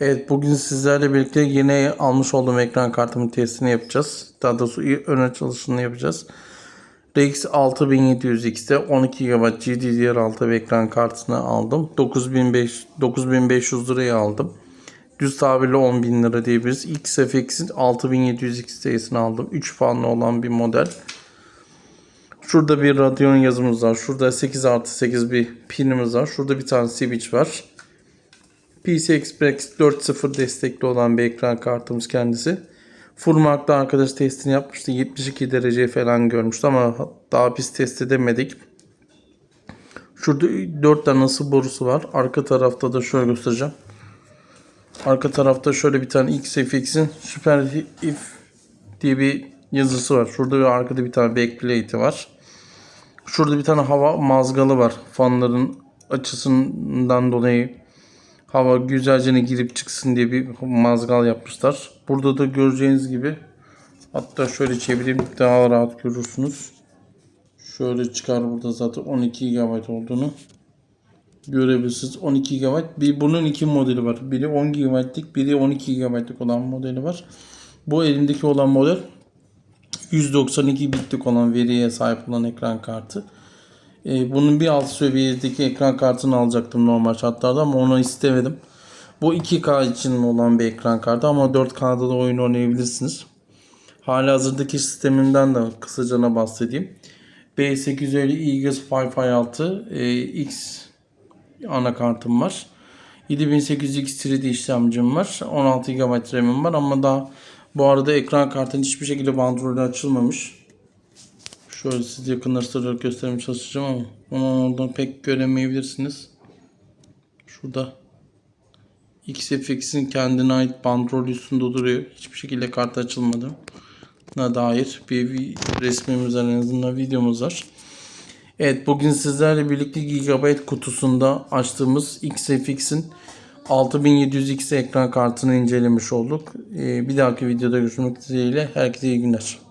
Evet bugün sizlerle birlikte yeni almış olduğum ekran kartımın testini yapacağız. Daha doğrusu ön açılışını yapacağız. RX 6700X'te 12 GB GDDR6 bir ekran kartını aldım. 9500, 9500 liraya aldım. Düz tabirle 10.000 lira diyebiliriz. XFX'in 6700X'tesini aldım. 3 fanlı olan bir model. Şurada bir Radeon yazımız var. Şurada 8 artı 8 bir pinimiz var. Şurada bir tane switch var. PC Express 4.0 destekli olan bir ekran kartımız kendisi. Furmark'ta arkadaş testini yapmıştı. 72 derece falan görmüştü ama daha biz test edemedik. Şurada 4 tane ısı borusu var. Arka tarafta da şöyle göstereceğim. Arka tarafta şöyle bir tane XFX'in Super If diye bir yazısı var. Şurada bir arkada bir tane backplate'i var. Şurada bir tane hava mazgalı var. Fanların açısından dolayı hava güzelce girip çıksın diye bir mazgal yapmışlar. Burada da göreceğiniz gibi hatta şöyle çevireyim daha rahat görürsünüz. Şöyle çıkar burada zaten 12 GB olduğunu görebilirsiniz. 12 GB. Bir bunun iki modeli var. Biri 10 GB'lik, biri 12 GB'lik olan modeli var. Bu elimdeki olan model 192 bitlik olan veriye sahip olan ekran kartı. Ee, bunun bir alt seviyedeki ekran kartını alacaktım normal şartlarda ama onu istemedim. Bu 2K için olan bir ekran kartı ama 4K'da da oyun oynayabilirsiniz. Hala hazırdaki sistemimden de kısacana bahsedeyim. B850 Eagles Wi-Fi 6 e, X anakartım var. 7800X 3D işlemcim var. 16 GB RAM'im var ama daha bu arada ekran kartının hiçbir şekilde bandrolü açılmamış. Şöyle siz yakınlaştırarak göstermeye çalışacağım ama onu oradan pek göremeyebilirsiniz. Şurada XFX'in kendine ait bandrol üstünde duruyor. Hiçbir şekilde kart açılmadı. Na dair bir, bir resmimiz var en azından videomuz var. Evet bugün sizlerle birlikte GB kutusunda açtığımız XFX'in 6700X ekran kartını incelemiş olduk. Ee, bir dahaki videoda görüşmek dileğiyle. Herkese iyi günler.